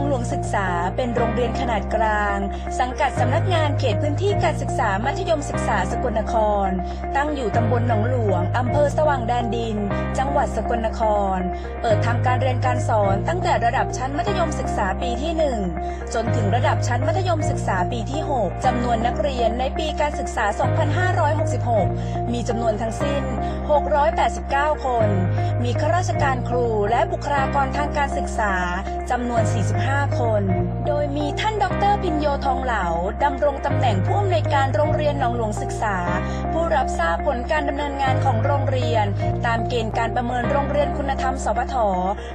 งหลวงศึกษาเป็นโรงเรียนขนาดกลาง สังกัดสำนักงานเขตพื้นที่การศึกษามัธยมศึกษาสกลนคร ตั้งอยู่ตำบลหนองหลวงอำเภอสว่างแดนดิน จังหวัดสกลนคร เปิดทำการเรียนการสอนตั้งแต่ระดับชั้นมัธยมศึกษาปีที่ 1 จนถึงระดับชั้นมัธยมศึกษาปีที่ 6 จำนวนนักเรียนในปีการศึกษา 2566 มีจำนวนทั้งสิ้น 689 คน มีข้าราชการครูและบุคลากรทางการศึกษาจำนวน 45คน โดยมีท่านดรพินโยทองเหลาดำรงตำแหน่งผู้อำนวยการโรงเรียนหนองหลวงศึกษา ผู้รับทราบผลการดำเนินงานของโรงเรียน ตามเกณฑ์การประเมินโรงเรียนคุณธรรมสพท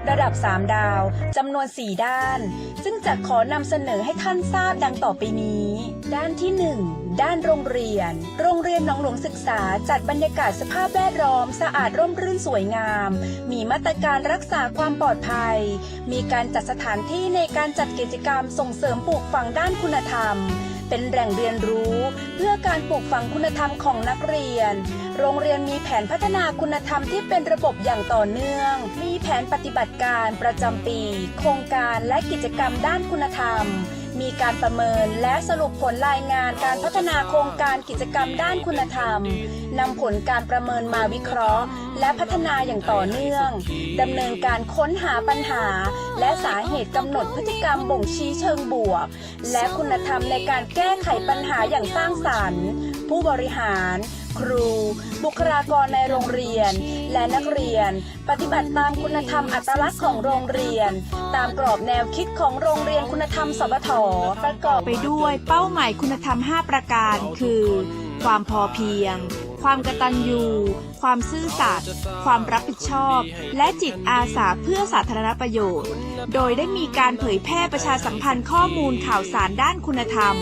ระดับ 3 ดาวจำนวน 4 ด้าน ซึ่งจะขอนำเสนอให้ท่านทราบดังต่อไปนี้ ด้านที่ 1 ด้านโรงเรียน โรงเรียนหนองหลวงศึกษา จัดบรรยากาศสภาพแวดล้อม สะอาดร่มรื่นสวยงาม มีมาตรการรักษาความปลอดภัย มีการจัดสถานที่ในการจัดกิจกรรมส่งเสริมปลูกฝังด้านคุณธรรม เป็นแหล่งเรียนรู้ เพื่อการปลูกฝังคุณธรรมของนักเรียน โรงเรียนมีแผนพัฒนาคุณธรรมที่เป็นระบบอย่างต่อเนื่อง มีแผนปฏิบัติการประจำปี โครงการและกิจกรรมด้านคุณธรรม มีการประเมินและสรุปผลรายงานการพัฒนาโครงการกิจกรรมด้านคุณธรรมนำผลการประเมินมาวิเคราะห์ และพัฒนาอย่างต่อเนื่องดำเนินการค้นหาปัญหา และสาเหตุกำหนดพฤติกรรมบ่งชี้เชิงบวก และคุณธรรมในการแก้ไขปัญหาอย่างสร้างสรรค์ ผู้บริหาร ครู บุคลากรในโรงเรียน และนักเรียน ปฏิบัติตามคุณธรรมอัตลักษณ์ของโรงเรียน ตามกรอบแนวคิดของโรงเรียนคุณธรรมสพทประกอบไปด้วยเป้าหมายคุณธรรม 5 ประการ คือ ความพอเพียง ความกตัญญู ความซื่อสัตย์ ความรับผิดชอบ และจิตอาสาเพื่อสาธารณประโยชน์ โดยได้มีการเผยแพร่ประชาสัมพันธ์ข้อมูลข่าวสารด้านคุณธรรม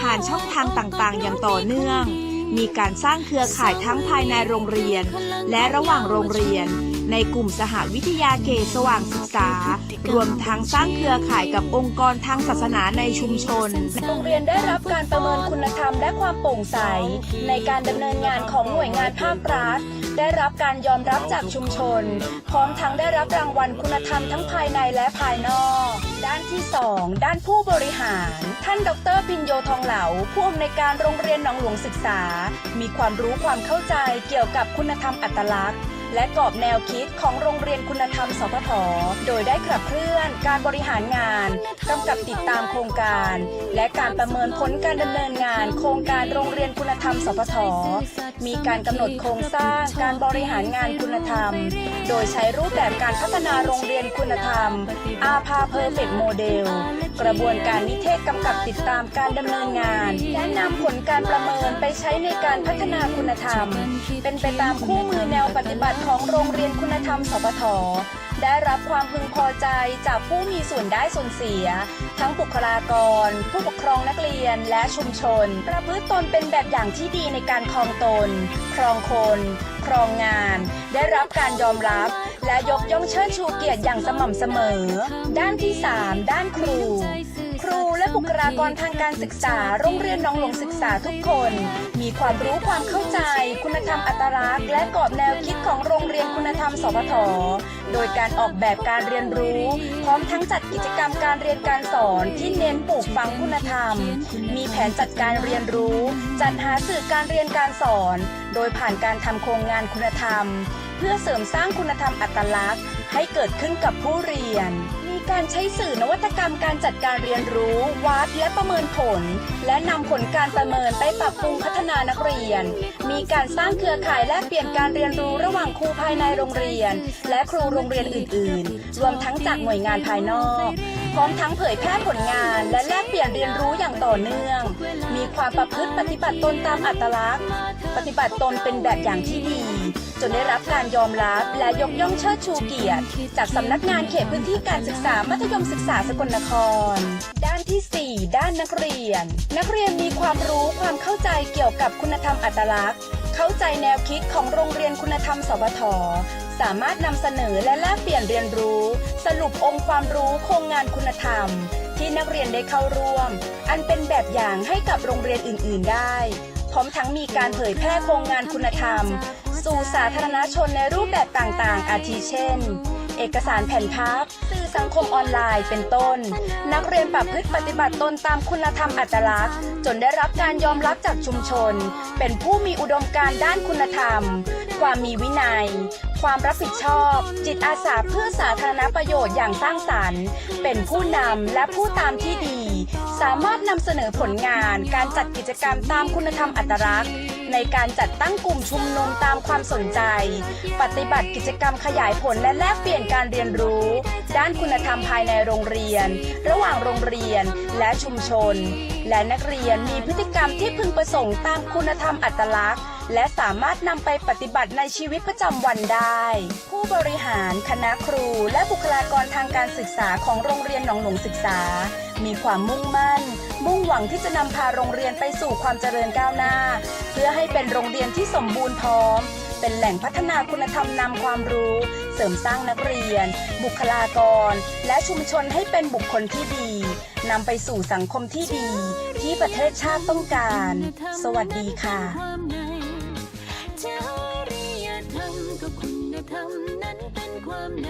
ผ่านช่องทางต่างๆ อย่างต่อเนื่อง มีการสร้างเครือข่ายทั้งภายในโรงเรียน และระหว่างโรงเรียน ในกลุ่มสหวิทยาเขตสว่างศึกษา รวมทั้งสร้างเครือข่ายกับองค์กรทางศาสนาในชุมชน โรงเรียนได้รับการประเมินคุณธรรมและความโปร่งใส ในการดำเนินงานของหน่วยงานภาครัฐได้รับการยอมรับจากชุมชน พร้อมทั้งได้รับรางวัลคุณธรรมทั้งภายในและภายนอก ด้านที่ 2 ด้านผู้บริหาร ท่านดรพินโยทองเหลา ผู้อำนวยการโรงเรียนหนองหลวงศึกษา มีความรู้ความเข้าใจเกี่ยวกับคุณธรรมอัตลักษณ์ และกรอบแนวคิดของโรงเรียนคุณธรรมสพทโดยได้ขับเคลื่อนการบริหารงานกำกับติดตามโครงการ และการประเมินผลการดำเนินงาน โครงการโรงเรียนคุณธรรมสพทมีการกำหนดโครงสร้างการบริหารงานคุณธรรม โดยใช้รูปแบบการพัฒนาโรงเรียนคุณธรรม อาภาเพอร์เฟกโมเดล กระบวนการนิเทศกำกับติดตามการดำเนินงาน และนำผลการประเมินไปใช้ในการพัฒนาคุณธรรม เป็นไปตามคู่มือแนวปฏิบัติของโรงเรียนคุณธรรมสพทได้รับความพึงพอใจจากผู้มีส่วนได้ส่วนเสีย ทั้งบุคลากร ผู้ปกครองนักเรียนและชุมชน ประพฤติตนเป็นแบบอย่างที่ดีในการครองตน ครองคน ครองงาน ได้รับการยอมรับ และยกย่องเชิดชูเกียรติอย่างสม่ำเสมอ ด้านที่ 3 ด้านครู บุคลากรทางการศึกษา โรงเรียนน้องหลวงศึกษาทุกคน มีความรู้ความเข้าใจ คุณธรรมอัตลักษณ์ และกรอบแนวคิดของโรงเรียนคุณธรรมสพทโดยการออกแบบการเรียนรู้ พร้อมทั้งจัดกิจกรรมการเรียนการสอนที่เน้นปลูกฝังคุณธรรม มีแผนจัดการเรียนรู้ จัดหาสื่อการเรียนการสอน โดยผ่านการทำโครงงานคุณธรรม เพื่อเสริมสร้างคุณธรรมอัตลักษณ์ ให้เกิดขึ้นกับผู้เรียน การใช้สื่อนวัตกรรมการจัดการเรียนรู้ วัดและประเมินผล และนำผลการประเมินไปปรับปรุงพัฒนานักเรียน มีการสร้างเครือข่ายแลกเปลี่ยนการเรียนรู้ระหว่างครูภายในโรงเรียน และครูโรงเรียนอื่น ๆ รวมทั้งจากหน่วยงานภายนอก พร้อมทั้งเผยแพร่ผลงาน และแลกเปลี่ยนเรียนรู้อย่างต่อเนื่อง มีความประพฤติปฏิบัติตนตามอัตลักษณ์ ปฏิบัติตนเป็นแบบอย่างที่ดี จนได้รับการยอมรับและยกย่องเชิดชูเกียรติ จากสำนักงานเขตพื้นที่การศึกษามัธยมศึกษาสกลนคร ด้านที่ 4 ด้านนักเรียน นักเรียนมีความรู้ความเข้าใจเกี่ยวกับคุณธรรมอัตลักษณ์ เข้าใจแนวคิดของโรงเรียนคุณธรรมสวทสามารถนำเสนอและแลกเปลี่ยนเรียนรู้ สรุปองค์ความรู้โครงงานคุณธรรม ที่นักเรียนได้เข้าร่วม อันเป็นแบบอย่างให้กับโรงเรียนอื่น ๆ ได้ พร้อมทั้งมีการเผยแพร่โครงงานคุณธรรม สู่สาธารณชนในรูปแบบต่างๆ อาทิเช่น เอกสารแผ่นพับสื่อสังคมออนไลน์เป็นต้น นักเรียนปรับพฤติปฏิบัติตนตามคุณธรรมอัตลักษณ์ จนได้รับการยอมรับจากชุมชน เป็นผู้มีอุดมการณ์ด้านคุณธรรม ความมีวินัย ความรับผิดชอบ จิตอาสาเพื่อสาธารณประโยชน์อย่างสร้างสรรค์ เป็นผู้นำและผู้ตามที่ดี สามารถนำเสนอผลงานการจัดกิจกรรมตามคุณธรรมอัตลักษณ์ในการจัดตั้งกลุ่มชุมนุมตามความสนใจ ปฏิบัติกิจกรรมขยายผลและแลกเปลี่ยนการเรียนรู้ ด้านคุณธรรมภายในโรงเรียน ระหว่างโรงเรียนและชุมชน และนักเรียนมีพฤติกรรมที่พึงประสงค์ตามคุณธรรมอัตลักษณ์ และสามารถนำไปปฏิบัติในชีวิตประจำวันได้ ผู้บริหารคณะครู และบุคลากรทางการศึกษาของโรงเรียนหนองหลวงศึกษา มีความมุ่งมั่น มุ่งหวังที่จะนำพาโรงเรียนไปสู่ความเจริญก้าวหน้า เพื่อให้เป็นโรงเรียนที่สมบูรณ์พร้อม เป็นแหล่งพัฒนาคุณธรรมนำความรู้ เสริมสร้างนักเรียน บุคลากร และชุมชนให้เป็นบุคคลที่ดีนำไปสู่สังคมที่ดี ที่ประเทศชาติต้องการ สวัสดีค่ะจริยธรรมก็คุณธรรมนั้นเป็นความใน